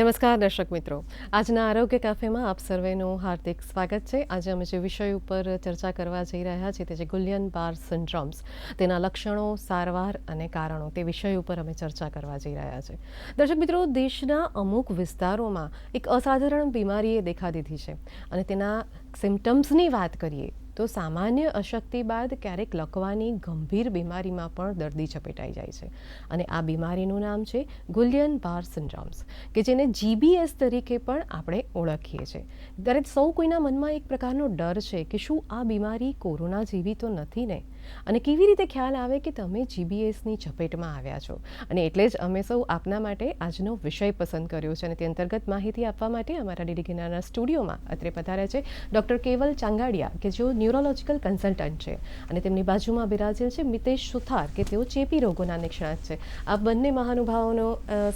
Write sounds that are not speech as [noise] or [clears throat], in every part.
નમસ્કાર, દર્શક મિત્રો. આજના આરોગ્ય કાફેમાં આપ સર્વેનું હાર્દિક સ્વાગત છે. આજે અમે જે વિષય ઉપર ચર્ચા કરવા જઈ રહ્યા છીએ તે છે ગુલિયન બાર સિન્ડ્રોમ્સ. તેના લક્ષણો, સારવાર અને કારણો તે વિષય ઉપર અમે ચર્ચા કરવા જઈ રહ્યા છે દર્શક મિત્રો, દેશના અમુક વિસ્તારોમાં એક અસાધારણ બીમારીએ દેખા દીધી છે. અને તેના સિમ્ટમ્સની વાત કરીએ તો સામાન્ય અશક્તિ બાદ ક્યારેક લકવાની ગંભીર બીમારીમાં પણ દર્દી ચપેટાઈ જાય છે. અને આ બીમારીનું નામ છે ગુલિયન બાર સિન્ડ્રોમ્સ, કે જેને જીબીએસ તરીકે પણ આપણે ઓળખીએ છીએ ત્યારે સૌ કોઈના મનમાં એક પ્રકારનો ડર છે કે શું આ બીમારી કોરોના જેવી તો નથી ને? અને કેવી રીતે ખ્યાલ આવે કે તમે જીબીએસની ચપેટમાં આવ્યા છો? અને એટલે જ અમે સૌ આપના માટે આજનો વિષય પસંદ કર્યો છે અને તે અંતર્ગત માહિતી આપવા માટે અમારા ડીડી સ્ટુડિયોમાં અત્રે પધાર્યા છે ડૉક્ટર કેવલ ચાંગાડિયા કે જેઓ ન્યુરોલોજીકલ કન્સલ્ટન્ટ છે. અને તેમની બાજુમાં બિરાજેલ છે મિતેશ સુથાર કે તેઓ ચેપી રોગોના નિષ્ણાત છે. આ બંને મહાનુભાવોનો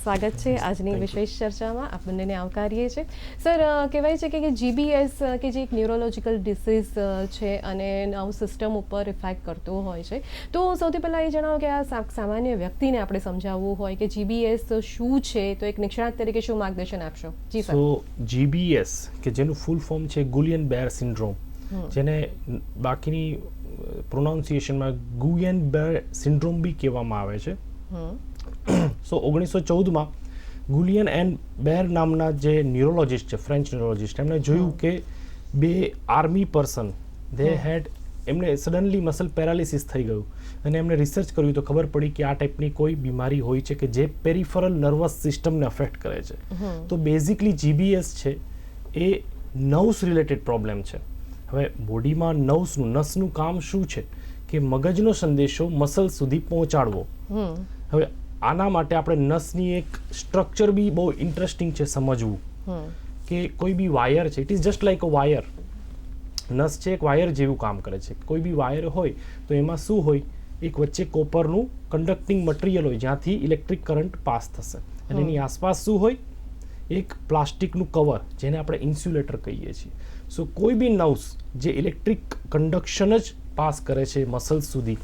સ્વાગત છે આજની વિશેષ ચર્ચામાં. આપ બંનેને આવકારીએ છીએ. સર કહેવાય છે કે જીબીએસ કે જે એક ન્યુરોલોજીકલ ડિસીઝ છે અને નવ સિસ્ટમ ઉપર ઇફેક્ટ કરતો હોય છે. તો સૌથી પહેલાં એ જણાવો કે આ સામાન્ય વ્યક્તિને આપણે સમજાવવું હોય કે જીબીએસ શું છે? તો એક નિષ્ણાત તરીકે શું માર્ગદર્શન આપશો? જી સો જીબીએસ કે જેનું ફૂલ ફોર્મ છે ગુલિયન બેર સિન્ડ્રોમ જેને બાકીની પ્રોનાઉન્સિએશનમાં ગુયન બેર સિન્ડ્રોમ બી કહેવામાં આવે છે. [clears throat] સો ઓગણીસો ચૌદમાં ગુલિયન એન્ડ બેર નામના જે ન્યુરોલોજિસ્ટ છે ફ્રેન્ચ ન્યુરોલોજિસ્ટ એમણે જોયું કે બે આર્મી પર્સન દે હેડ એમને સડનલી મસલ પેરાલિસિસ થઈ ગયું. અને એમને રિસર્ચ કર્યું તો ખબર પડી કે આ ટાઈપની કોઈ બીમારી હોય છે કે જે પેરિફરલ નર્વસ સિસ્ટમને અફેક્ટ કરે છે. તો બેઝિકલી જીબીએસ છે એ નર્વ્સ રિલેટેડ પ્રોબ્લેમ છે. હવે બોડીમાં નર્વ્સનું નસનું કામ શું છે? કે મગજનો સંદેશો મસલ સુધી પહોંચાડવો. હવે આના માટે આપણે નસની એક સ્ટ્રક્ચર બી બહુ ઇન્ટરેસ્ટિંગ છે સમજવું. કે કોઈ બી વાયર છે it is just like a wire નસ છે એક વાયર જેવું કામ કરે છે. કોઈ બી વાયર હોય તો એમાં શું હોય? એક વચ્ચે કોપરનું કન્ડક્ટિંગ મટીરિયલ હોય જ્યાંથી ઇલેક્ટ્રિક કરંટ પાસ થશે. અને એની આસપાસ શું હોય? એક પ્લાસ્ટિકનું કવર જેને આપણે ઇન્સ્યુલેટર કહીએ છીએ. સો કોઈ બી નર્વ્સ જે ઇલેક્ટ્રિક કન્ડક્શન જ પાસ કરે છે મસલ્સ સુધી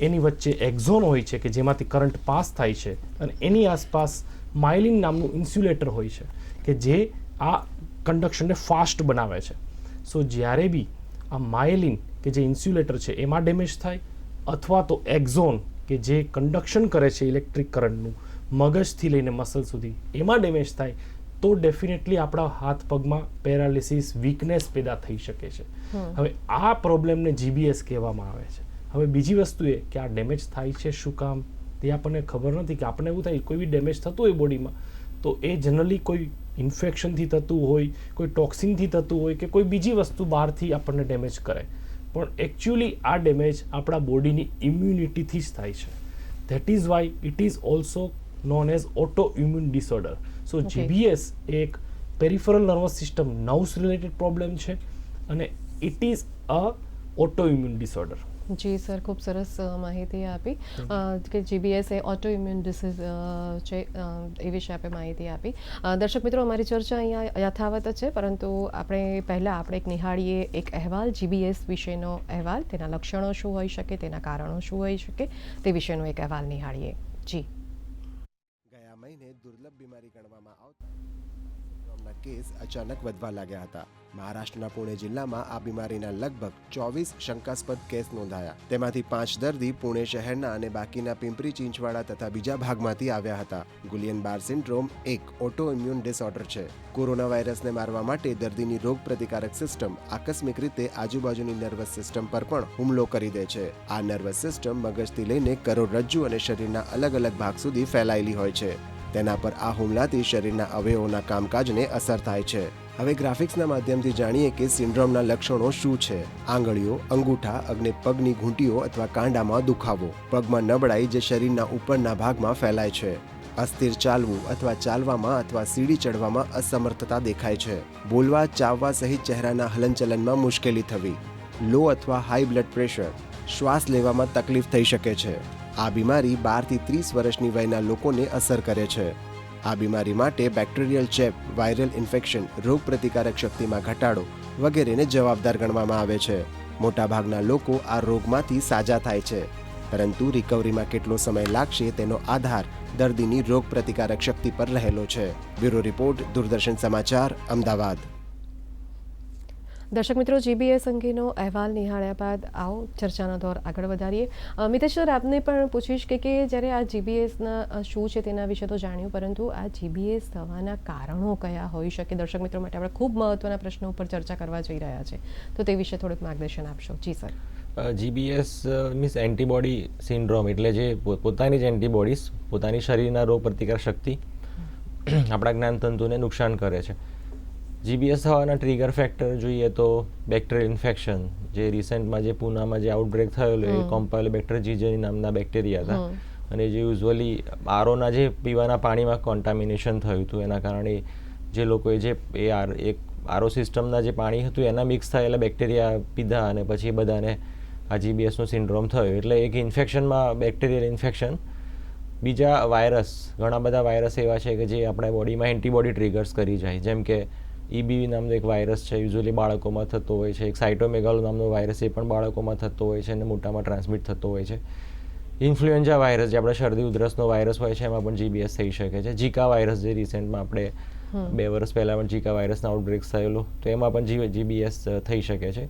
એની વચ્ચે એક્ઝોન હોય છે કે જેમાંથી કરંટ પાસ થાય છે અને એની આસપાસ માઇલિન નામનું ઇન્સ્યુલેટર હોય છે કે જે આ કન્ડક્શનને ફાસ્ટ બનાવે છે. સો જ્યારે બી આ માયેલિન કે જે ઇન્સ્યુલેટર છે એમાં ડેમેજ થાય અથવા તો એક્ઝોન કે જે કન્ડક્શન કરે છે ઇલેક્ટ્રિક કરંટનું મગજથી લઈને મસલ સુધી એમાં ડેમેજ થાય તો ડેફિનેટલી આપણા હાથ પગમાં પેરાલિસિસ વીકનેસ પેદા થઈ શકે છે. હવે આ પ્રોબ્લેમને જીબીએસ કહેવામાં આવે છે. હવે બીજી વસ્તુ એ કે આ ડેમેજ થાય છે શું કામ? તે આપણને ખબર નથી કે આપણને એવું થાય કોઈ બી ડેમેજ થતું હોય બોડીમાં તો એ જનરલી કોઈ ઇન્ફેક્શનથી થતું હોય કોઈ ટોક્સિનથી થતું હોય કે કોઈ બીજી વસ્તુ બહારથી આપણને ડેમેજ કરે. પણ એકચ્યુઅલી આ ડેમેજ આપણા બોડીની ઇમ્યુનિટીથી જ થાય છે. That is why it is also known as auto immune disorder so. GBS એક peripheral nervous system nerves related problem છે અને it is a auto immune disorder G sir ખૂબ સરસ માહિતી આપી. કે જીબીએસ એ ઓટો ઇમ્યુન ડિસીઝ છે એ વિશે આપે માહિતી આપી. દર્શક મિત્રો અમારી ચર્ચા અહીંયા યથાવત જ છે પરંતુ આપણે પહેલાં આપણે એક નિહાળીએ એક અહેવાલ જીબીએસ વિશેનો અહેવાલ. તેના લક્ષણો શું હોઈ શકે તેના કારણો શું હોઈ શકે તે વિશેનો એક અહેવાલ નિહાળીએ. જી. ગયા મહિને દુર્લભ બીમારી ગણવામાં આવતા કેસ અચાનક વધવા લાગ્યા હતા. મહારાષ્ટ્રના પુણે જિલ્લામાં આ બીમારીના લગભગ ચોવીસ શંકાસ્પદ કેસ નોંધાયા. તેમાંથી પાંચ દર્દી પુણે શહેરના અને બાકીના પિંપરી, ચીંચવાડા તથા બીજા ભાગમાંથી આવ્યા હતા. ગુલિયન બાર સિન્ડ્રોમ એક ઓટો ઇમ્યુન ડિસઓર્ડર છે. કોરોના વાયરસને મારવા માટે દર્દીની રોગ પ્રતિકારક સિસ્ટમ આકસ્મિક રીતે આજુબાજુની નર્વસ સિસ્ટમ પર પણ હુમલો કરી દે છે. આ નર્વસ સિસ્ટમ મગજથી લઈને કરોડરજ્જુ અને શરીરના અલગ અલગ ભાગ સુધી ફેલાયેલી હોય છે. તેના પર આ હુમલાથી શરીરના અવયવોના કામકાજને અસર થાય છે. હવે ગ્રાફિક્સના માધ્યમથી જાણીએ કે સિન્ડ્રોમના લક્ષણો શું છે. આંગળીઓ, અંગૂઠા, અગ્ને, પગની ઘૂંટીઓ અથવા કાંડામાં દુખાવો. પગમાં નબળાઈ જે શરીરના ઉપરના ભાગમાં ફેલાય છે. અસ્થિર ચાલવું અથવા ચાલવામાં અથવા સીડી ચડવામાં અસમર્થતા દેખાય છે. બોલવા, ચાવવા સહિત ચહેરાના હલનચલનમાં મુશ્કેલી થવી. લો અથવા હાઈ બ્લડ પ્રેશર. શ્વાસ લેવામાં તકલીફ થઈ શકે છે. આ બીમારી બારથી ત્રીસ વર્ષની વયના લોકોને અસર કરે છે. આ બીમારી માટે બેક્ટેરિયલ ચેપ, વાયરલ ઇન્ફેક્શન, રોગ પ્રતિકારક શક્તિમાં ઘટાડો વગેરેને જવાબદાર ગણવામાં આવે છે. મોટાભાગના લોકો આ રોગમાંથી સાજા થાય છે. પરંતુ રિકવરીમાં કેટલો સમય લાગશે તેનો આધાર દર્દીની રોગ પ્રતિકારક શક્તિ પર રહેલો છે. બ્યુરો રિપોર્ટ, દૂરદર્શન સમાચાર, અમદાવાદ. દર્શક મિત્રો જીબીએસ અંગેનો અહેવાલ નિહાળ્યા બાદ આવો ચર્ચાનો દોર આગળ વધારીએ. મિતેશ્વર આપને પણ પૂછીશ કે કે જ્યારે આ જીબીએસના શું છે તેના વિશે તો જાણ્યું પરંતુ આ જીબીએસ થવાના કારણો કયા હોઈ શકે? દર્શક મિત્રો માટે આપણે ખૂબ મહત્વના પ્રશ્નો ઉપર ચર્ચા કરવા જઈ રહ્યા છે. તો તે વિશે થોડુંક માર્ગદર્શન આપશો. જી sir. GBS means antibody syndrome એટલે જે પોતાની જ એન્ટીબોડીઝ પોતાની શરીરના રોગ પ્રતિકાર શક્તિ આપણા જ્ઞાનતંતુને નુકસાન કરે છે. જીબીએસ થવાના ટ્રિગર ફેક્ટર જોઈએ તો બેક્ટેરિયલ ઇન્ફેક્શન જે રિસેન્ટમાં જે પૂનામાં જે આઉટબ્રેક થયેલો એ કોમ્પાઇલોબેક્ટર જીજેની નામના બેક્ટેરિયા હતા. અને જે યુઝ્યુઅલી આરોના જે પીવાના પાણીમાં કોન્ટામિનેશન થયું હતું એના કારણે જે લોકોએ જે એ આર એક આરો સિસ્ટમના જે પાણી હતું એના મિક્સ થયેલા બેક્ટેરિયા પીધા અને પછી એ બધાને આ જીબીએસનો સિન્ડ્રોમ થયો. એટલે એક ઇન્ફેક્શનમાં બેક્ટેરિયલ ઇન્ફેક્શન બીજા વાયરસ ઘણા બધા વાયરસ એવા છે કે જે આપણા બોડીમાં એન્ટીબોડી ટ્રિગર્સ કરી જાય. જેમ કે ઈબીવી નામનો એક વાયરસ છે યુઝ્યુઅલી બાળકોમાં થતો હોય છે. એક સાઇટોમેગાલો નામનો વાયરસ એ પણ બાળકોમાં થતો હોય છે અને મોટામાં ટ્રાન્સમિટ થતો હોય છે. ઇન્ફ્લુએન્ઝા વાયરસ જે આપણે શરદી ઉધરસનો વાયરસ હોય છે એમાં પણ જીબીએસ થઈ શકે છે. જીકા વાયરસ જે રિસેન્ટમાં આપણે બે વર્ષ પહેલાં પણ જીકા વાયરસનો આઉટબ્રેક થયેલો તો એમાં પણ જીબીએસ થઈ શકે છે.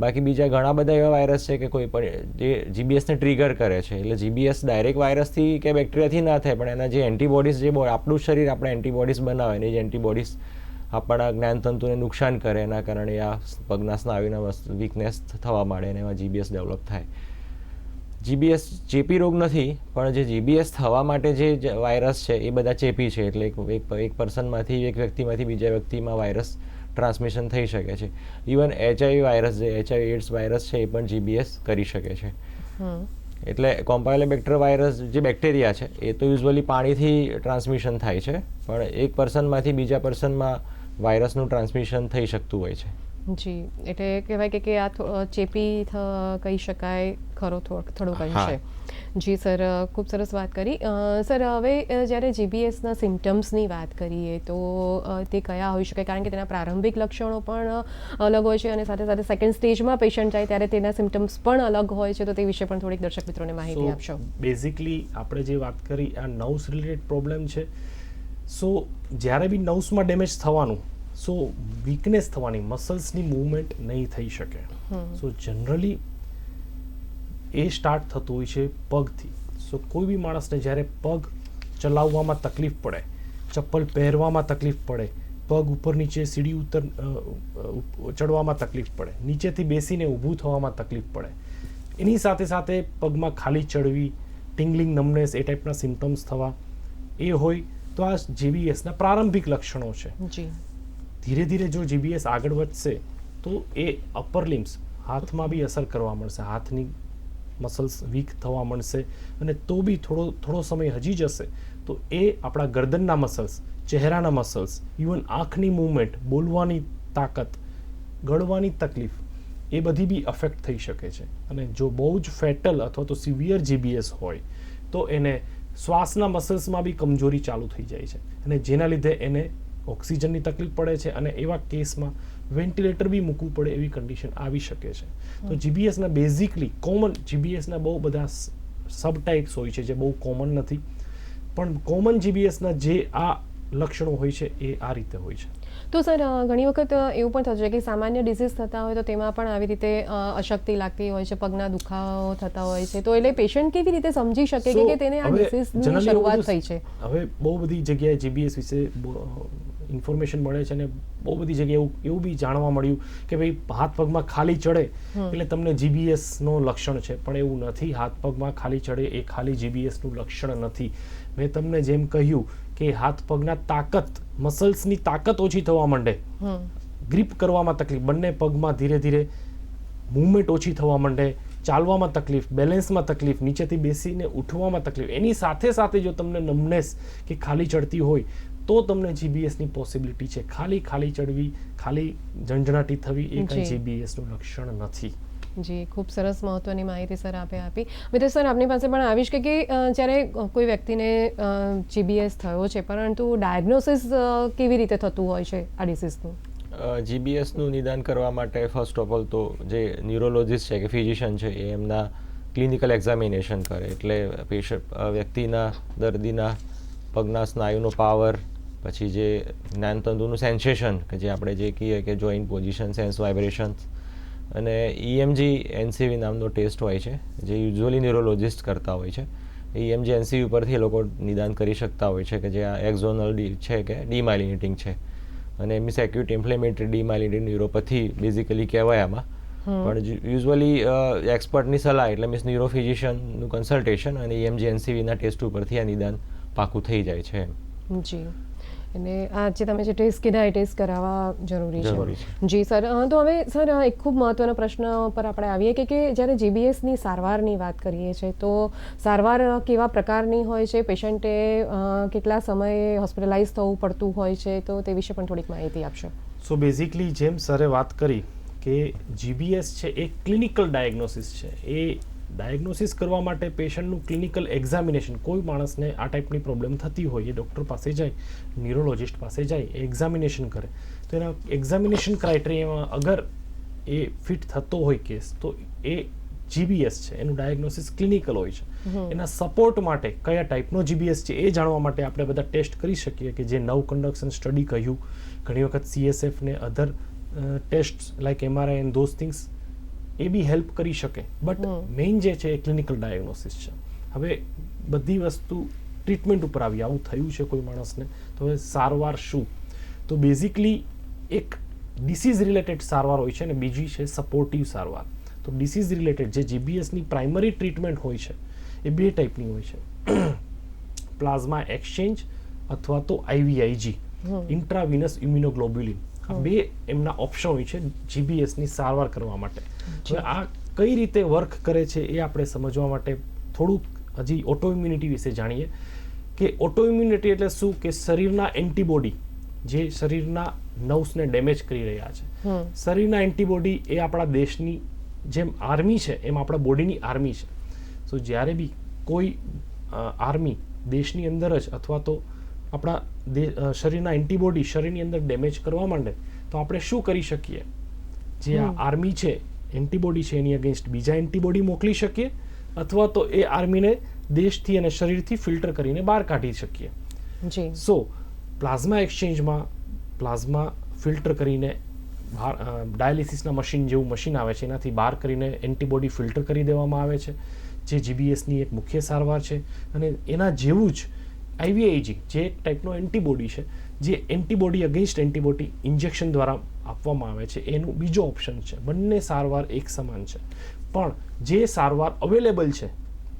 બાકી બીજા ઘણા બધા એવા વાયરસ છે કે કોઈ પણ જે જીબીએસને ટ્રિગર કરે છે. એટલે જીબીએસ ડાયરેક્ટ વાયરસથી કે બેક્ટેરિયાથી ના થાય પણ એના જે એન્ટીબોડીઝ જે આપણું શરીર આપણે એન્ટીબોડીઝ બનાવે ને જે એન્ટીબોડીઝ આપણા જ્ઞાનતંતુને નુકસાન કરે એના કારણે આ પગના સ્નાયુના વીકનેસ થવા માંડે અને એમાં જીબીએસ ડેવલપ થાય. જીબીએસ ચેપી રોગ નથી પણ જે જીબીએસ થવા માટે જે વાયરસ છે એ બધા ચેપી છે. એટલે એક એક પર્સનમાંથી એક વ્યક્તિમાંથી બીજા વ્યક્તિમાં વાયરસ ટ્રાન્સમિશન થઈ શકે છે. ઇવન એચઆઈવી વાયરસ જે એચઆઈવી એડ્સ વાયરસ છે એ પણ જીબીએસ કરી શકે છે. એટલે કોમ્પાયલેબેક્ટર વાયરસ જે બેક્ટેરિયા છે એ તો યુઝ્યુઅલી પાણીથી ટ્રાન્સમિશન થાય છે. પણ એક પર્સનમાંથી બીજા પર્સનમાં વાયરસનું ટ્રાન્સમિશન થઈ શકતું હોય છે. જી એટલે કહેવાય કે કે આ ચેપી કહી શકાય ખરો થોડુંક. અંશે જી સર ખૂબ સરસ વાત કરી. સર હવે જ્યારે જીબીએસના સિમ્ટમ્સની વાત કરીએ તો તે કયા હોઈ શકે? કારણ કે તેના પ્રારંભિક લક્ષણો પણ અલગ હોય છે અને સાથે સાથે સેકન્ડ સ્ટેજમાં પેશન્ટ જાય ત્યારે તેના સિમ્ટમ્સ પણ અલગ હોય છે. તો તે વિશે પણ થોડીક દર્શક મિત્રોને માહિતી આપશો. બેઝિકલી આપણે જે વાત કરી આ નર્વ્સ રિલેટેડ પ્રોબ્લેમ છે સો જ્યારે બી નર્વ્સમાં ડેમેજ થવાનું સો વીકનેસ થવાની મસલ્સની મૂવમેન્ટ નહીં થઈ શકે. સો જનરલી એ સ્ટાર્ટ થતું હોય છે પગથી. સો કોઈ બી માણસને જ્યારે પગ ચલાવવામાં તકલીફ પડે ચપ્પલ પહેરવામાં તકલીફ પડે પગ ઉપર નીચે સીડી ઉતર ચડવામાં તકલીફ પડે નીચેથી બેસીને ઊભું થવામાં તકલીફ પડે એની સાથે સાથે પગમાં ખાલી ચડવી ટિંગલિંગ નમનેસ એ ટાઈપના સિમ્ટમ્સ થવા એ હોય તો આ જીબીએસના પ્રારંભિક લક્ષણો છે. ધીરે ધીરે જો જીબીએસ આગળ વધશે તો એ અપર લિમ્સ હાથમાં બી અસર કરવા મળશે. હાથની મસલ્સ વીક થવા મળશે અને તો બી થોડો થોડો સમય હજી જશે તો એ આપણા ગરદનના મસલ્સ ચહેરાના મસલ્સ ઇવન આંખની મૂવમેન્ટ બોલવાની તાકાત ગળવાની તકલીફ એ બધી બી અફેક્ટ થઈ શકે છે. અને જો બહુ જ ફેટલ અથવા તો સિવિયર જીબીએસ હોય તો એને શ્વાસના મસલ્સમાં બી કમજોરી ચાલુ થઈ જાય છે અને જેના લીધે એને ઓક્સિજનની તકલીફ પડે છે અને એવા કેસમાં વેન્ટિલેટર બી મૂકવું પડે એવી કન્ડિશન આવી શકે છે. તો જીબીએસના બેઝિકલી કોમન જીબીએસના બહુ બધા સબ ટાઈપ્સ હોય છે જે બહુ કોમન નથી. પણ કોમન જીબીએસના જે આ લક્ષણો હોય છે એ આ રીતે હોય છે. તો સર ઘણી વખત એવું પણ થતું છે કે સામાન્ય ડિઝીઝ થતા હોય તો તેમાં પણ આવી રીતે અશક્તિ લાગતી હોય છે પગના દુખાવો થતા હોય છે. તો એટલે પેશન્ટ કેવી રીતે સમજી શકે કે તેને આ હવે ડિઝીઝની શરૂઆત થઈ છે? હવે બહુ બધી જગ્યાએ જીબીએસ વિશે ઇન્ફોર્મેશન મળે છે અને બહુ બધી જગ્યાએ એવું એવું બી જાણવા મળ્યું કે ભાઈ હાથ પગમાં ખાલી ચડે એટલે તમને જીબીએસ નો લક્ષણ છે. પણ એવું નથી. હાથ પગમાં ખાલી ચડે એ ખાલી જીબીએસનું લક્ષણ નથી. મેં તમને જેમ કહ્યું કે હાથ પગના તાકાત મસલ્સની તાકાત ઓછી થવા માંડે. ગ્રીપ કરવામાં તકલીફ. બંને પગમાં ધીરે ધીરે મૂવમેન્ટ ઓછી થવા માંડે. ચાલવામાં તકલીફ બેલેન્સમાં તકલીફ નીચેથી બેસીને ઉઠવામાં તકલીફ. એની સાથે સાથે જો તમને નમનેસ કે ખાલી ચડતી હોય તો તમને જીબીએસની પોસિબિલિટી છે. ખાલી ખાલી ચડવી ખાલી ઝંઝણાટી થવી એ કંઈ. જીબીએસનું લક્ષણ નથી. જી, ખૂબ સરસ મહત્વની માહિતી સર આપે આપી. મિત્ર સર, આપની પાસે પણ આવીશ કે જ્યારે કોઈ વ્યક્તિને જીબીએસ થયો છે, પરંતુ ડાયગ્નોસિસ કેવી રીતે થતું હોય છે આ ડિસીઝનું? જીબીએસનું નિદાન કરવા માટે ફર્સ્ટ ઓફ ઓલ તો જે ન્યુરોલોજીસ્ટ છે કે ફિઝિશિયન છે એ એમના ક્લિનિકલ એક્ઝામિનેશન કરે. એટલે વ્યક્તિના દર્દીના પગના સ્નાયુનો પાવર, પછી જે જ્ઞાનતંતુનું સેન્સેશન, કે જે આપણે જે કહીએ કે જોઈન્ટ પોઝિશન, સેન્સ વાઇબ્રેશન્સ અને E ઈએમજી એનસીવી નામનો ટેસ્ટ હોય છે જે યુઝ્યુઅલી ન્યુરોલોજિસ્ટ કરતા હોય છે. ઈએમજી એનસીવી ઉપરથી એ લોકો નિદાન કરી શકતા હોય છે કે જે આ એક્ઝોનલ ડી છે કે ડીમાઇલિનેટિંગ છે. અને miss acute inflammatory demyelinating neuropathy basically કહેવાય આમાં. પણ યુઝ્યુઅલી એક્સપર્ટની સલાહ એટલે મીન્સ ન્યુરોફિઝિશિયનનું કન્સલ્ટેશન અને ઈએમજી એનસીવીના ટેસ્ટ ઉપરથી આ નિદાન પાકું થઈ જાય છે જી. અને આ જે તમે જે ટેસ્ટ કીધા એ ટેસ્ટ કરાવવા જરૂરી છે. જી સર. તો હવે સર એક ખૂબ મહત્વનો પ્રશ્ન પર આપણે આવીએ કે કે જ્યારે જીબીએસની સારવારની વાત કરીએ છીએ તો સારવાર કેવા પ્રકારની હોય છે? પેશન્ટે કેટલા સમયે હોસ્પિટલાઇઝ થવું પડતું હોય છે? તો તે વિશે પણ થોડીક માહિતી આપશો. સો બેઝિકલી જેમ સરે વાત કરી કે જીબીએસ છે એ ક્લિનિકલ ડાયગ્નોસિસ છે. એ ડાયગ્નોસિસ કરવા માટે પેશન્ટનું ક્લિનિકલ એક્ઝામિનેશન. કોઈ માણસને આ ટાઈપની પ્રોબ્લેમ થતી હોય એ ડૉક્ટર પાસે જાય ન્યુરોલોજિસ્ટ પાસે જાય એક્ઝામિનેશન કરે. તો એના એક્ઝામિનેશન ક્રાઇટેરિયામાં અગર એ ફિટ થતો હોય કેસ તો એ જીબીએસ છે. એનું ડાયગ્નોસિસ ક્લિનિકલ હોય છે. એના સપોર્ટ માટે કયા ટાઈપનો જીબીએસ છે એ જાણવા માટે આપણે બધા ટેસ્ટ કરી શકીએ કે જે નવ કન્ડક્શન સ્ટડી કહ્યું. ઘણી વખત સીએસએફ ને other test like MRI and those things એ બી હેલ્પ કરી શકે. બટ મેઇન જે છે એ ક્લિનિકલ ડાયગ્નોસિસ છે. હવે બધી વસ્તુ ટ્રીટમેન્ટ ઉપર આવી આવું થયું છે કોઈ માણસને તો હવે સારવાર શું? તો બેઝિકલી એક ડિસીઝ રિલેટેડ સારવાર હોય છે અને બીજી છે સપોર્ટિવ સારવાર. તો ડિસીઝ રિલેટેડ જે જીબીએસની પ્રાઇમરી ટ્રીટમેન્ટ હોય છે એ બે ટાઈપની હોય છે. [clears throat] પ્લાઝમા એક્સચેન્જ અથવા તો આઈવીઆઈજી ઇન્ટ્રાવિનસ ઇમ્યુનોગ્લોબ્યુલિન બે એમના ઓપ્શન હોય છે જીબીએસની સારવાર કરવા માટે. હવે આ કઈ રીતે વર્ક કરે છે એ આપણે સમજવા માટે થોડુંક હજી ઓટો ઇમ્યુનિટી વિશે જાણીએ કે ઓટો ઇમ્યુનિટી એટલે શું? કે શરીરના એન્ટીબોડી જે શરીરના નર્વ્સને ડેમેજ કરી રહ્યા છે. શરીરના એન્ટીબોડી એ આપણા દેશની જેમ આર્મી છે એમ આપણા બોડીની આર્મી છે. સો જ્યારે બી કોઈ આર્મી દેશની અંદર જ અથવા તો આપણા શરીરના એન્ટીબોડી શરીરની અંદર ડેમેજ કરવા માંડે તો આપણે શું કરી શકીએ? જે આ આર્મી છે એન્ટીબોડી છે એની અગેન્સ્ટ બીજા એન્ટીબોડી મોકલી શકીએ અથવા તો એ આર્મીને દેશથી અને શરીરથી ફિલ્ટર કરીને બહાર કાઢી શકીએ. સો પ્લાઝમા એક્સચેન્જમાં પ્લાઝમા ફિલ્ટર કરીને ડાયાલિસિસના મશીન જેવું મશીન આવે છે એનાથી બહાર કરીને એન્ટીબોડી ફિલ્ટર કરી દેવામાં આવે છે. જે જીબીએસની એક મુખ્ય સારવાર છે. અને એના જેવું જ આઈવીઆઈજી જે એક ટાઈપનો એન્ટીબોડી છે જે એન્ટીબોડી અગેન્સ્ટ એન્ટીબોડી ઇન્જેક્શન દ્વારા આપવામાં આવે છે એનું બીજો ઓપ્શન છે. બંને સારવાર એક સમાન છે. પણ જે સારવાર અવેલેબલ છે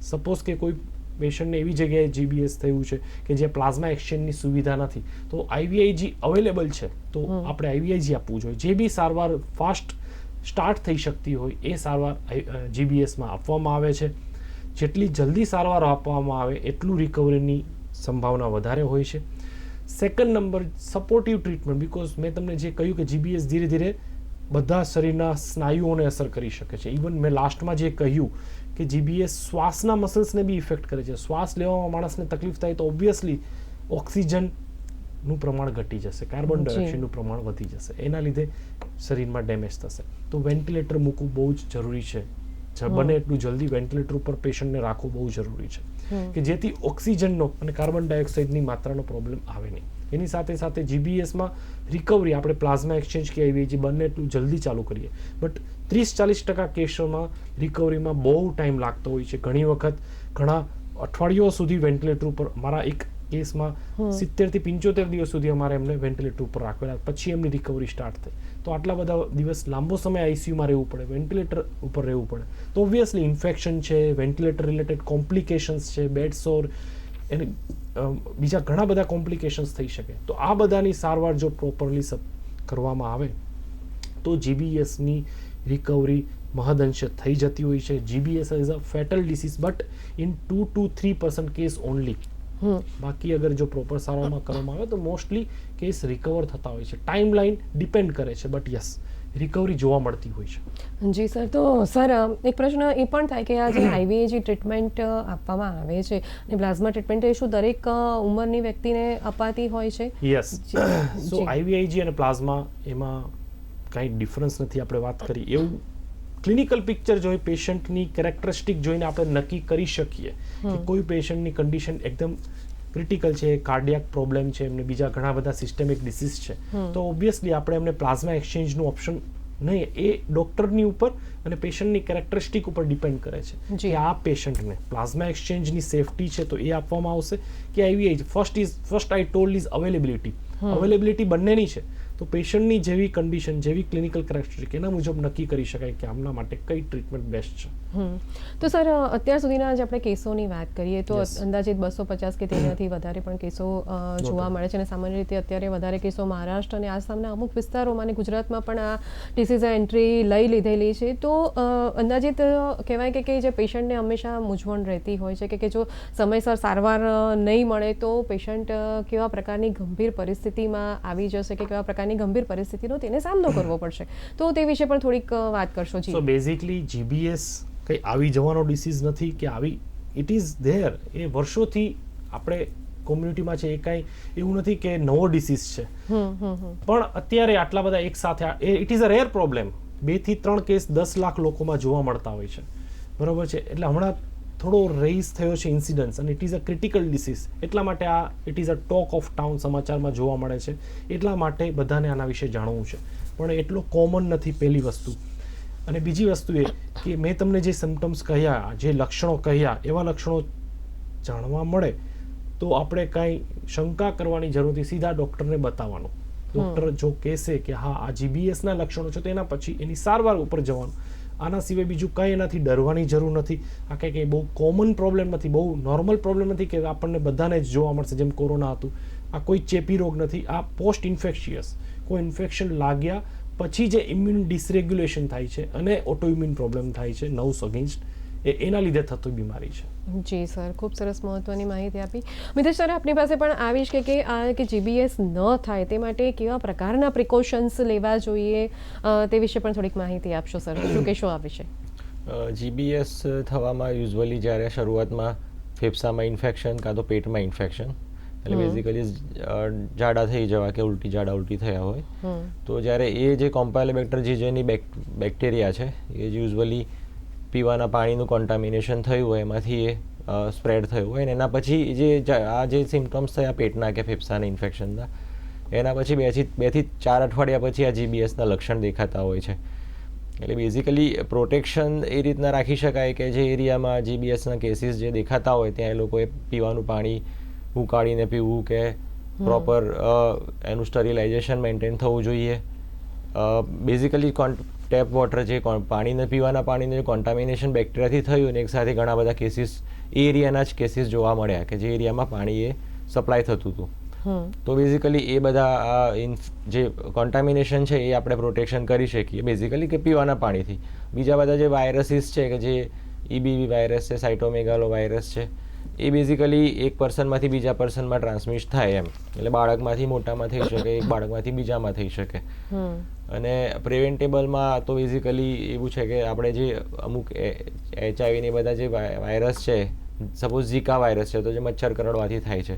સપોઝ કે કોઈ પેશન્ટને એવી જગ્યાએ જીબીએસ થયું છે કે જે પ્લાઝમા એક્સચેન્જની સુવિધા નથી તો આઈવીઆઈજી અવેલેબલ છે તો આપણે આઈવીઆઈજી આપવું જોઈએ. જે બી સારવાર ફાસ્ટ સ્ટાર્ટ થઈ શકતી હોય એ સારવાર જીબીએસમાં આપવામાં આવે છે. જેટલી જલ્દી સારવાર આપવામાં આવે એટલું રિકવરીની સંભાવના વધારે હોય છે. Second number supportive treatment because મેં તમને જે કહ્યું કે જીબીએસ ધીરે ધીરે બધા શરીરના સ્નાયુઓને અસર કરી શકે છે. ઇવન મેં લાસ્ટમાં જે કહ્યું કે જીબીએસ શ્વાસના મસલ્સને બી ઇફેક્ટ કરે છે. શ્વાસ લેવામાં માણસને તકલીફ થાય તો ઓબ્વિયસલી ઓક્સિજનનું પ્રમાણ ઘટી જશે. કાર્બન. ડાયોક્સાઇડનું પ્રમાણ વધી જશે. એના લીધે શરીરમાં ડેમેજ થશે. તો વેન્ટિલેટર મૂકવું બહુ જ જરૂરી છે. બને એટલું જલ્દી વેન્ટિલેટર ઉપર પેશન્ટને રાખવું બહુ જરૂરી છે. કે જેથી ઓક્સિજનનો અને કાર્બન ડાયોક્સાઇડની માત્રાનો પ્રોબ્લેમ આવે નહીં. એની સાથે સાથે જીબીએસમાં રિકવરી આપણે પ્લાઝમા એક્સચેન્જ કે આઈવીઆઈજી બંને એટલું જલ્દી ચાલુ કરીએ. બટ ત્રીસ ચાલીસ ટકા કેસોમાં રિકવરીમાં બહુ ટાઈમ લાગતો હોય છે. ઘણી વખત ઘણા અઠવાડિયો સુધી વેન્ટિલેટર ઉપર મારા એક કેસમાં સિત્તેરથી પંચોતેર દિવસ સુધી અમારે એમને વેન્ટિલેટર ઉપર રાખેલા પછી એમની રિકવરી સ્ટાર્ટ થઈ. તો આટલા બધા દિવસ લાંબો સમય આઈસીયુમાં રહેવું પડે, વેન્ટિલેટર ઉપર રહેવું પડે. તો ઓબ્વિયસલી ઇન્ફેક્શન છે, વેન્ટિલેટર રિલેટેડ કોમ્પ્લિકેશન્સ છે બેડ સોર એને બીજા ઘણા બધા કોમ્પ્લિકેશન્સ થઈ શકે. તો આ બધાની સારવાર જો પ્રોપરલી કરવામાં આવે, તો જીબીએસની રિકવરી મહદઅંશે થઈ જતી હોય છે. GBS is a fatal disease but in two to three percent case only બાકી અગર જો પ્રોપર સારવારમાં કરવામાં આવે તો મોસ્ટલી કેસ રિકવર થતા હોય છે. ટાઈમ લાઈન ડિપેન્ડ કરે છે બટ યસ રિકવરી જોવા મળતી હોય છે. જી સર તો સર એક પ્રશ્ન એ પણ થાય કે આ જે આઈવીએજી ટ્રીટમેન્ટ આપવામાં આવે છે અને પ્લાઝમા ટ્રીટમેન્ટ એ શું દરેક ઉંમરની વ્યક્તિને અપાતી હોય છે? યસ સો આઈવીઆઈજી અને પ્લાઝમા એમાં કાંઈ ડિફરન્સ નથી. આપણે વાત કરી એવું ક્લિનિકલ પિક્ચર જોઈ પેશન્ટની કેરેક્ટરિસ્ટિક જોઈને આપણે નક્કી કરી શકીએ કે કોઈ પેશન્ટની કન્ડિશન એકદમ ક્રિટિકલ છે કાર્ડિયાક પ્રોબ્લેમ છે એમને બીજા ઘણા બધા સિસ્ટેમિક ડિસીઝ છે. તો ઓબ્વિયસલી આપણે એમને પ્લાઝમા એક્સચેન્જનું ઓપ્શન નહીં એ ડૉક્ટરની ઉપર અને પેશન્ટની કેરેક્ટરિસ્ટિક ઉપર ડિપેન્ડ કરે છે. કે આ પેશન્ટને પ્લાઝમા એક્સચેન્જની સેફટી છે તો એ આપવામાં આવશે કે આવી first is first I told is availability availability બંનેની છે. તો પેશન્ટની જેવી કન્ડિશન જેવી ક્લિનિકલ કેરેક્ટરિસ્ટિક એના મુજબ નક્કી કરી શકાય કે આમના માટે કઈ ટ્રીટમેન્ટ બેસ્ટ છે. તો સર અત્યાર સુધીના જે આપણે કેસોની વાત કરીએ તો. અંદાજિત બસો પચાસ કે તેનાથી વધારે પણ કેસો જોવા મળે છે અને સામાન્ય રીતે અત્યારે વધારે કેસો મહારાષ્ટ્ર અને આસામના અમુક વિસ્તારોમાં અને ગુજરાતમાં પણ આ ડિસીઝ એન્ટ્રી લઈ લીધેલી છે તો અંદાજિત કહેવાય કે કે જે પેશન્ટને હંમેશા મૂંઝવણ રહેતી હોય છે કે કે જો સમયસર સારવાર નહીં મળે તો પેશન્ટ કેવા પ્રકારની ગંભીર પરિસ્થિતિમાં આવી જશે કે કેવા પ્રકારની ગંભીર પરિસ્થિતિનો તેને સામનો કરવો પડશે. તો તે વિશે પણ થોડીક વાત કરશો. સો જી બેઝિકલી જીબીએસ કંઈ આવી જવાનો ડિસીઝ નથી કે આવી ઇટ ઇઝ ધેર એ વર્ષોથી આપણે કોમ્યુનિટીમાં છે એ કાંઈ એવું નથી કે નવો ડિસીઝ છે. પણ અત્યારે આટલા બધા એક સાથે it is a rare problem બેથી ત્રણ કેસ દસ લાખ લોકોમાં જોવા મળતા હોય છે. બરોબર છે? એટલે હમણાં થોડો રેઇઝ થયો છે ઇન્સિડન્સ અને it is a critical disease એટલા માટે આ it is a talk of town સમાચારમાં જોવા મળે છે. એટલા માટે બધાને આના વિશે જાણવું છે. પણ એટલો કોમન નથી પહેલી વસ્તુ. અને બીજી વસ્તુ એ કે મેં તમને જે સિમ્ટમ્સ કહ્યા જે લક્ષણો કહ્યા એવા લક્ષણો જાણવા મળે તો આપણે કાંઈ શંકા કરવાની જરૂર નથી. સીધા ડૉક્ટરને બતાવવાનું. ડૉક્ટર જો કહેશે કે હા આ જીબીએસના લક્ષણો છે તો એના પછી એની સારવાર ઉપર જવાનું. આના સિવાય બીજું કંઈ એનાથી ડરવાની જરૂર નથી. આ કંઈ કંઈ બહુ કોમન પ્રોબ્લેમ નથી, બહુ નોર્મલ પ્રોબ્લેમ નથી કે આપણને બધાને જ જોવા મળશે જેમ કોરોના હતું. આ કોઈ ચેપી રોગ નથી, આ પોસ્ટ ઇન્ફેક્શિયસ કોઈ ઇન્ફેક્શન લાગ્યા પછી જે ઇમ્યુન ડિસરેગ્યુલેશન થાય છે અને ઓટો ઇમ્યુન પ્રોબ્લેમ થાય છે નર્વ્સ અગેન્સ્ટ એ એના લીધે થતી બીમારી છે. જી સર ખૂબ સરસ મહત્વની માહિતી આપી. મિતેશ સર આપની પાસે પણ આવીશ કે કે આ કે જીબીએસ ન થાય તે માટે કેવા પ્રકારના પ્રિકોશન્સ લેવા જોઈએ તે વિશે પણ થોડીક માહિતી આપશો સર? શું કહેશો આ વિશે? જીબીએસ થવામાં યુઝવલી જ્યારે શરૂઆતમાં ફેફસામાં ઇન્ફેક્શન કાં તો પેટમાં ઇન્ફેક્શન એટલે બેઝિકલી જાડા થઈ જવા કે ઉલટી જાડા ઉલટી થયા હોય. હમ. તો જ્યારે એ જે કોમ્પાઇલેબેક્ટર જે જેની બેક્ટેરિયા છે એ યુઝ્યુઅલી પીવાના પાણીનું કોન્ટામિનેશન થયું હોય એમાંથી એ સ્પ્રેડ થયું હોય ને એના પછી જે આ જે સિમ્ટમ્સ થયા પેટના કે ફેફસાના ઇન્ફેક્શનના એના પછી બેથી બેથી ચાર અઠવાડિયા પછી આ જીબીએસના લક્ષણ દેખાતા હોય છે. એટલે બેઝિકલી પ્રોટેક્શન એ રીતના રાખી શકાય કે જે એરિયામાં જીબીએસના કેસીસ જે દેખાતા હોય ત્યાં એ લોકોએ પીવાનું પાણી ઉકાળીને પીવું કે પ્રોપર એનું સ્ટરીલાઇઝેશન મેન્ટેન થવું જોઈએ. બેઝિકલી ટેપ વોટર જે પાણીને પીવાના પાણીને કોન્ટામિનેશન બેક્ટેરિયાથી થયું ને એક સાથે ઘણા બધા કેસીસ એ એરિયાના જ કેસીસ જોવા મળ્યા કે જે એરિયામાં પાણી એ સપ્લાય થતું હતું. તો બેઝિકલી એ બધા જે કોન્ટામિનેશન છે એ આપણે પ્રોટેક્શન કરી શકીએ બેઝિકલી કે પીવાના પાણીથી. બીજા બધા જે વાયરસીસ છે કે જે ઈબીવી વાયરસ છે સાઇટોમેગાલો વાયરસ છે એ બેઝિકલી એક પર્સનમાંથી બીજા પર્સનમાં ટ્રાન્સમિટ થાય એમ. એટલે બાળકમાંથી મોટામાં થઈ શકે એક બાળકમાંથી બીજામાં થઈ શકે. અને પ્રિવેન્ટેબલમાં તો બેઝિકલી એવું છે કે આપણે જે અમુક એચઆઈવી ને બધા જે વાય- વાયરસ છે સપોઝ ઝીકા વાયરસ છે તો જે મચ્છર કરડવાથી થાય છે.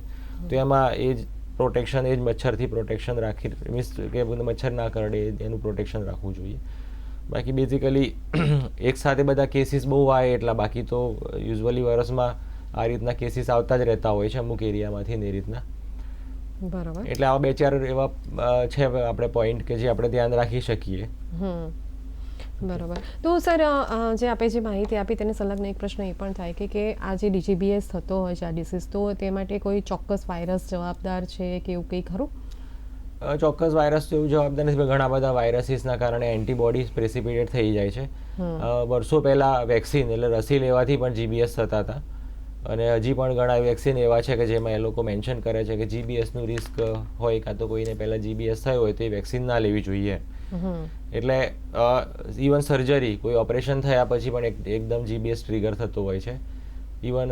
તો એમાં એ જ પ્રોટેક્શન એ જ મચ્છરથી પ્રોટેક્શન રાખી મીન્સ કે મચ્છર ના કરડે એનું પ્રોટેક્શન રાખવું જોઈએ. બાકી બેઝિકલી એક સાથે બધા કેસીસ બહુ આવે એટલા બાકી તો યુઝવલી વર્ષમાં આ રીતના કેસીસ આવતા જ રહેતા હોય છે અમુક એરિયામાંથી ને એ રીતના. બરાબર. એટલે આવા બે ચાર એવા છે આપણે પોઈન્ટ કે જે આપણે ધ્યાન રાખી શકીએ. હમ. બરાબર. તો સર જે આપે જે માહિતી આપી તેને સંલગ્ન એક પ્રશ્ન એ પણ થાય કે કે આ જે ડીજીબીએસ થતો હોય છે આ ડિસીઝ તો તે માટે કોઈ ચોક્કસ વાયરસ જવાબદાર છે કે એવું કંઈ ખરું? ચોક્કસ વાયરસ જેવું જવાબદાર નથી ઘણા બધા વાયરસીસના કારણે એન્ટીબોડીઝ પ્રેસિપિટેટ થઈ જાય છે. વર્ષો પહેલાં વેક્સિન એટલે રસી લેવાથી પણ જીબીએસ થતા હતા. અને હજી પણ ઘણા વેક્સિન એવા છે કે જેમાં એ લોકો મેન્શન કરે છે કે જીબીએસનું રિસ્ક હોય કાં તો કોઈને પહેલાં જીબીએસ થયું હોય તો એ વેક્સિન ના લેવી જોઈએ. એટલે ઇવન સર્જરી કોઈ ઓપરેશન થયા પછી પણ એક- એકદમ જીબીએસ ટ્રિગર થતો હોય છે. ઇવન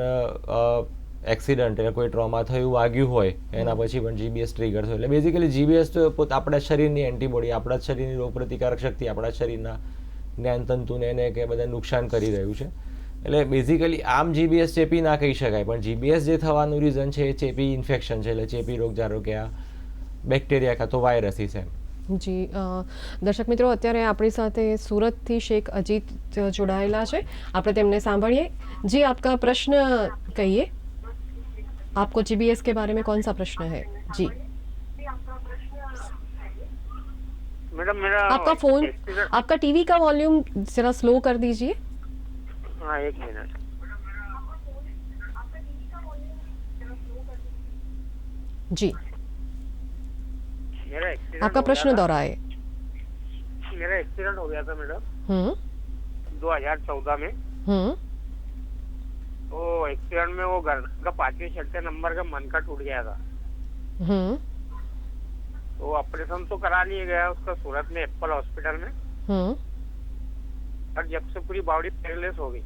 એક્સિડન્ટ એટલે કોઈ ટ્રોમા થયું વાગ્યું હોય એના પછી પણ જીબીએસ ટ્રિગર થયું. એટલે બેઝિકલી જીબીએસ તો પોત આપણા શરીરની એન્ટીબોડી આપણા શરીરની શરીરની રોગપ્રતિકારક શક્તિ આપણા શરીરના જ્ઞાનતંતુને એને કે બધા નુકસાન કરી રહ્યું છે. એટલે બેઝિકલી આમ જીબીએસ ચેપી ના કહી શકાય પણ જીબીએસ જે થવાનું રીઝન છે એ ચેપી ઇન્ફેક્શન છે એટલે ચેપી રોગ ધારો કે આ બેક્ટેરિયા કાં તો વાયરસીસ એમ જી અ, દર્શક મિત્રો અત્યારે આપણી સાથે સુરતથી શેખ અજીત જોડાયેલા છે આપણે તેમને સાંભળીએ जी आपका प्रश्न कहिए आपको जीबीएस के बारे में कौन सा प्रश्न है जी मैडम मेरा आपका फोन एक्सीडेंट- आपका टीवी का वॉल्यूम जरा स्लो कर दीजिए हाँ एक मिनट। जी। मेरा आपका प्रश्न। दोहराए। मेरा एक्सीडेंट हो गया था मैडम हम्म। 2014 में। हम्म। तो एक्सीडेंट में वो घर का पाँचवें छठे नंबर का मन का टूट गया था। हम्म। तो ऑपरेशन तो करा लिया गया उसका सूरत में एप्पल हॉस्पिटल में। हम्म। और जब से पूरी बॉडी पेरलेस हो गई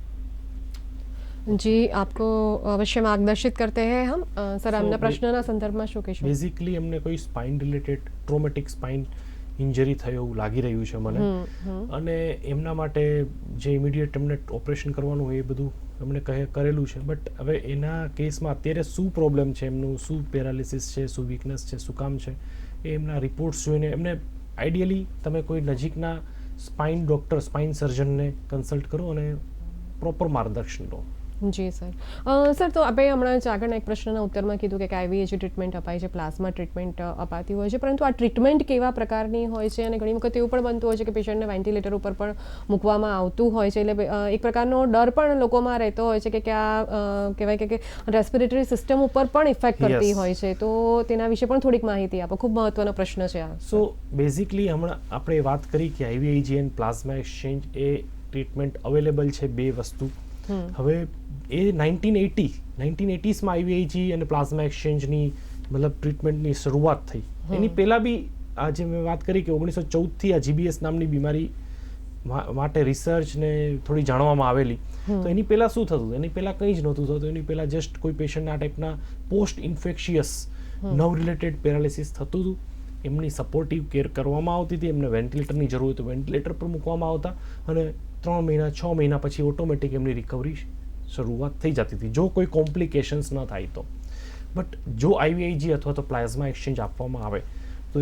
જી આપકો અવશ્ય માર્ગદર્શિત કરતે હૈ હમ અ, સર So, એમના બે- પ્રશ્નના સંદર્ભમાં શું કહેશો બેઝિકલી એમને કોઈ spine related traumatic spine injury થયો એવું લાગી રહ્યું છે મને હમ, હમ. અને એમના માટે જે ઇમિડિયેટ એમને ઓપરેશન કરવાનું હોય એ બધું એમણે કહે કરેલું છે બટ હવે એના કેસમાં અત્યારે શું પ્રોબ્લેમ છે એમનું શું પેરાલિસિસ છે શું વીકનેસ છે શું કામ છે એ એમના રિપોર્ટ્સ જોઈને એમને આઈડિયલી તમે કોઈ નજીકના સ્પાઇન ડૉક્ટર સ્પાઇન સર્જનને કન્સલ્ટ કરો અને પ્રોપર માર્ગદર્શન લો. જી સર. સર તો આપણે હમણાં જ આગળના એક પ્રશ્નના ઉત્તરમાં કીધું કે આઈવીએજી ટ્રીટમેન્ટ અપાય છે પ્લાઝમા ટ્રીટમેન્ટ અપાતી હોય છે પરંતુ આ ટ્રીટમેન્ટ કેવા પ્રકારની હોય છે અને ઘણી વખત એવું પણ બનતું હોય છે કે પેશન્ટને વેન્ટિલેટર ઉપર પણ મૂકવામાં આવતું હોય છે એટલે એક પ્રકારનો ડર પણ લોકોમાં રહેતો હોય છે કે કે આ કહેવાય કે- કે રેસ્પિરેટરી સિસ્ટમ ઉપર પણ ઇફેક્ટ કરતી હોય છે. તો તેના વિશે પણ થોડીક માહિતી આપો. ખૂબ મહત્વનો પ્રશ્ન છે આ. સો બેઝિકલી હમણાં આપણે વાત કરી કે આઈવીઆઈજી એન્ડ પ્લાઝમા એક્સચેન્જ એ ટ્રીટમેન્ટ અવેલેબલ છે બે વસ્તુ. હવે એ નાઇન્ટીન એટી નાઇન્ટીન એટીસમાં આઈવીઆઈજી અને પ્લાઝમા એક્સચેન્જની મતલબ ટ્રીટમેન્ટની શરૂઆત થઈ. એની પહેલાં બી આજે મેં વાત કરી કે ઓગણીસો ચૌદથી આ જીબીએસ નામની બીમારી માટે રિસર્ચ ને થોડી જાણવામાં આવેલી. તો એની પહેલાં શું થતું? એની પહેલાં કંઈ જ નહોતું થતું. એની પહેલાં જસ્ટ કોઈ પેશન્ટના ટાઈપના post infectious nerve related paralysis થતું હતું. એમની સપોર્ટિવ કેર કરવામાં આવતી હતી. એમને વેન્ટિલેટરની જરૂર હોય તો વેન્ટિલેટર પર મૂકવામાં આવતા અને ત્રણ મહિના છ મહિના પછી ઓટોમેટિક એમની રિકવરી શરૂઆત થઈ જતી હતી. જો કોઈ કોમ્પ્લિકેશન્સ ન થાય તો. બટ જો આઈવીઆઈજી અથવા તો પ્લાઝમા એક્સચેન્જ આપવામાં આવે, તો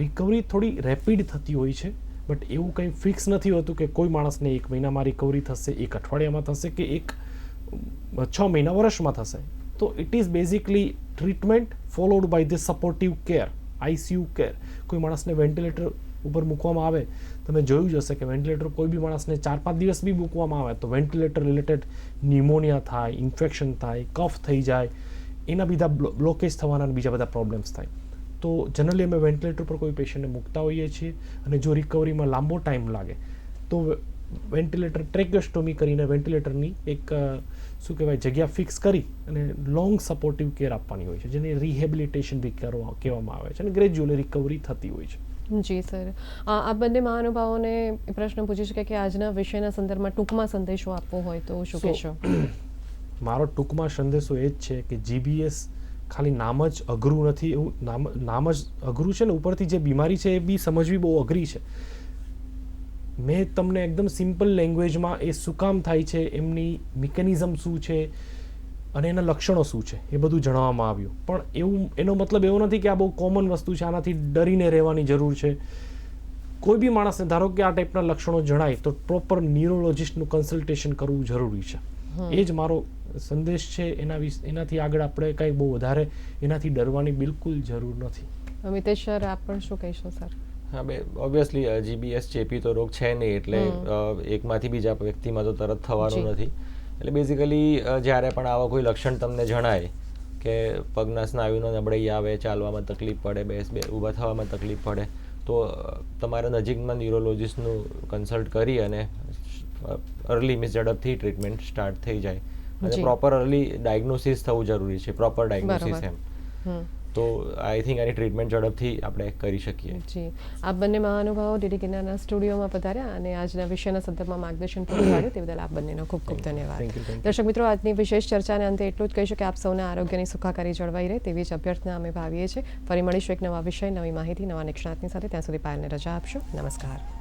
રિકવરી થોડી રેપિડ થતી હોય છે. બટ એવું કંઈ ફિક્સ નથી હોતું કે કોઈ માણસને એક મહિનામાં રિકવરી થશે, એક અઠવાડિયામાં થશે કે એક છ મહિના વર્ષમાં થશે. તો it is basically treatment followed by the supportive care ICU care કોઈ માણસને વેન્ટિલેટર ઉપર મૂકવામાં આવે તમે જોયું જ હશે કે વેન્ટિલેટર કોઈ બી માણસને ચાર પાંચ દિવસ બી મૂકવામાં આવે તો વેન્ટિલેટર રિલેટેડ ન્યુમોનિયા થાય, ઇન્ફેક્શન થાય, કફ થઈ જાય, એના બીજા બ્લોકેજ થવાના બીજા બધા પ્રોબ્લેમ્સ થાય. તો જનરલી અમે વેન્ટિલેટર પર કોઈ પેશન્ટને મૂકતા હોઈએ છીએ અને જો રિકવરીમાં લાંબો ટાઈમ લાગે, તો વેન્ટિલેટર ટ્રેક્યોસ્ટોમી કરીને વેન્ટિલેટરની એક શું કહેવાય, જગ્યા ફિક્સ કરી અને લોંગ સપોર્ટિવ કેર આપવાની હોય છે, જેને રિહેબિલિટેશન બી કરવા, કહેવામાં આવે છે અને ગ્રેજ્યુઅલી રિકવરી થતી હોય છે. જી સર. આ બંને મહાનુભાવોને પ્રશ્ન પૂછી શકે કે આજના વિષયના સંદર્ભમાં ટૂંકમાં સંદેશો આપવો હોય તો શું કહેશો? [clears throat] મારો ટૂંકમાં સંદેશો એ જ છે કે જીબીએસ ખાલી નામ જ અઘરું નથી એવું નામ નામ જ અઘરું છે ને ઉપરથી જે બીમારી છે એ બી સમજવી બહુ અઘરી છે. મેં તમને એકદમ સિમ્પલ લેંગ્વેજમાં એ શું કામ થાય છે એમની મિકેનિઝમ શું છે અને એના લક્ષણો શું છે? એ બધું જણાવવામાં આવ્યું. પણ એવું એનો મતલબ એવો નથી કે આ બહુ કોમન વસ્તુ છે આનાથી ડરીને રહેવાની જરૂર છે. કોઈ બી માણસને ધારો કે આ ટાઈપના લક્ષણો જણાય તો પ્રોપર ન્યુરોલોજિસ્ટનું કન્સલ્ટેશન કરવું જરૂરી છે. એ જ મારો સંદેશ છે એના વિશે એનાથી આગળ આપણે કંઈ બહુ વધારે એનાથી ડરવાની બિલકુલ જરૂર નથી. અમિતેશ સર આપ પણ શું કહેશો સર? હા બે ઓબ્વિયસલી જીબીએસ ચેપી તો રોગ છે નહીં એટલે એકમાંથી બીજા વ્યક્તિમાં તો તરત થવાનું નથી. એટલે બેઝિકલી જ્યારે પણ આવા કોઈ લક્ષણ તમને જણાય કે પગના સ્નાયુનો નબળાઈ આવે ચાલવામાં તકલીફ પડે બેસ બે ઊભા થવામાં તકલીફ પડે તો તમારા નજીકમાં ન્યુરોલોજિસ્ટનું કન્સલ્ટ કરી અને અર્લી મીન્સ ઝડપથી ટ્રીટમેન્ટ સ્ટાર્ટ થઈ જાય. અને પ્રોપર અર્લી ડાયગ્નોસિસ થવું જરૂરી છે પ્રોપર ડાયગ્નોસિસ એમ. તો આઈ થિંક આની ટ્રીટમેન્ટ ઝડપથી આપણે કરી શકીએ. જી. આપ બંને મહાનુભાવો ડીડી કિનારના સ્ટુડિયોમાં પધાર્યા અને આજના વિષયના સંદર્ભમાં માર્ગદર્શન પૂરું પાડ્યું. તે બદલ આપ બંનેનો ખૂબ ખૂબ ધન્યવાદ. દર્શક મિત્રો આજની વિશેષ ચર્ચાને અંતે એટલું જ કહીશું કે આપ સૌના આરોગ્યની સુખાકારી જળવાઈ રહે તેવી જ અભ્યર્થના અમે ભાવીએ છીએ. ફરી મળીશું એક નવા વિષય નવી માહિતી નવા નિષ્ણાતની સાથે. ત્યાં સુધી પાયલને રજા આપશો. નમસ્કાર.